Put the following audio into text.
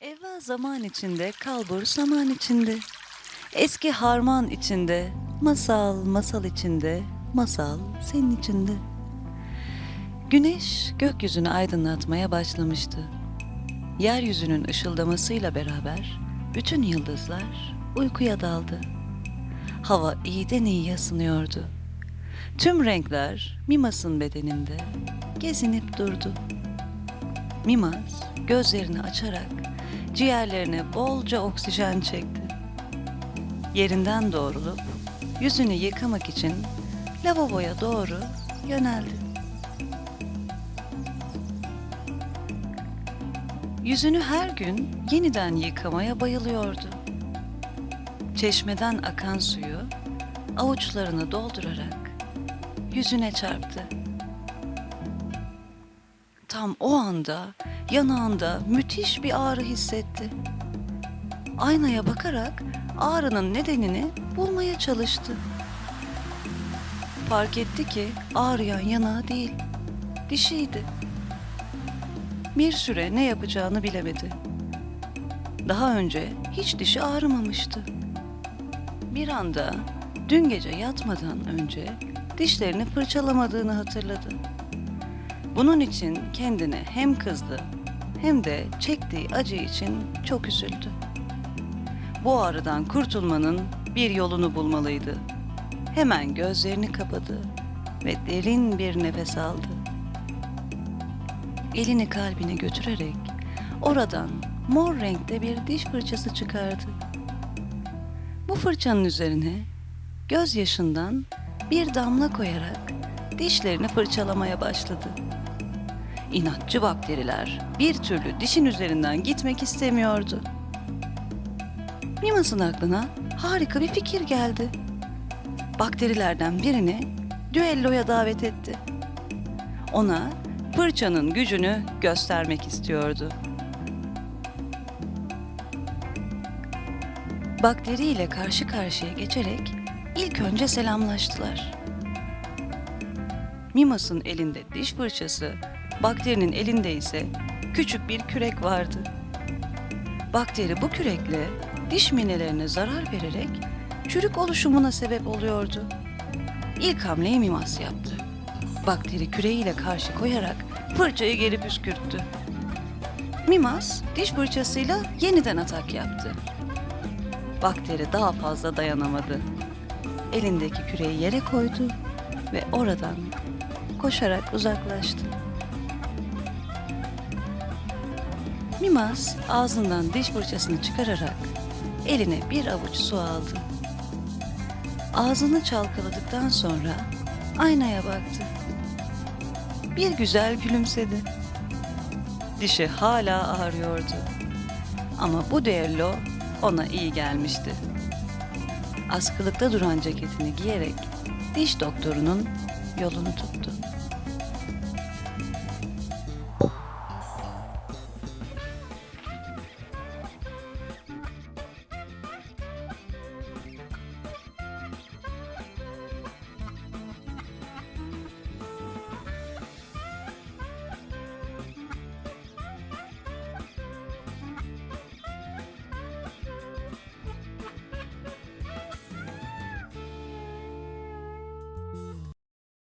Evvel zaman içinde, kalbur saman içinde. Eski harman içinde, masal masal içinde, masal senin içinde. Güneş gökyüzünü aydınlatmaya başlamıştı. Yeryüzünün ışıldamasıyla beraber bütün yıldızlar uykuya daldı. Hava iyiden iyiye ısınıyordu. Tüm renkler Mimas'ın bedeninde gezinip durdu. Mimas gözlerini açarak ciğerlerine bolca oksijen çekti. Yerinden doğrulup yüzünü yıkamak için lavaboya doğru yöneldi. Yüzünü her gün yeniden yıkamaya bayılıyordu. Çeşmeden akan suyu avuçlarını doldurarak yüzüne çarptı. Tam o anda yanağında müthiş bir ağrı hissetti. Aynaya bakarak ağrının nedenini bulmaya çalıştı. Fark etti ki ağrıyan yanağı değil, dişiydi. Bir süre ne yapacağını bilemedi. Daha önce hiç dişi ağrımamıştı. Bir anda dün gece yatmadan önce dişlerini fırçalamadığını hatırladı. Bunun için kendine hem kızdı hem de çektiği acı için çok üzüldü. Bu ağrıdan kurtulmanın bir yolunu bulmalıydı. Hemen gözlerini kapadı ve derin bir nefes aldı. Elini kalbine götürerek oradan mor renkte bir diş fırçası çıkardı. Bu fırçanın üzerine gözyaşından bir damla koyarak dişlerini fırçalamaya başladı. İnatçı bakteriler bir türlü dişin üzerinden gitmek istemiyordu. Mimas'ın aklına harika bir fikir geldi. Bakterilerden birini düelloya davet etti. Ona fırçanın gücünü göstermek istiyordu. Bakteri ile karşı karşıya geçerek ilk önce selamlaştılar. Mimas'ın elinde diş fırçası, bakterinin elinde ise küçük bir kürek vardı. Bakteri bu kürekle diş minelerine zarar vererek çürük oluşumuna sebep oluyordu. İlk hamleyi Mimas yaptı. Bakteri küreğiyle karşı koyarak fırçayı geri püskürttü. Mimas diş fırçasıyla yeniden atak yaptı. Bakteri daha fazla dayanamadı. Elindeki küreği yere koydu ve oradan koşarak uzaklaştı. Mimas ağzından diş fırçasını çıkararak eline bir avuç su aldı. Ağzını çalkaladıktan sonra aynaya baktı. Bir güzel gülümsedi. Dişi hala ağrıyordu. Ama bu düello ona iyi gelmişti. Askılıkta duran ceketini giyerek diş doktorunun yolunu tuttu.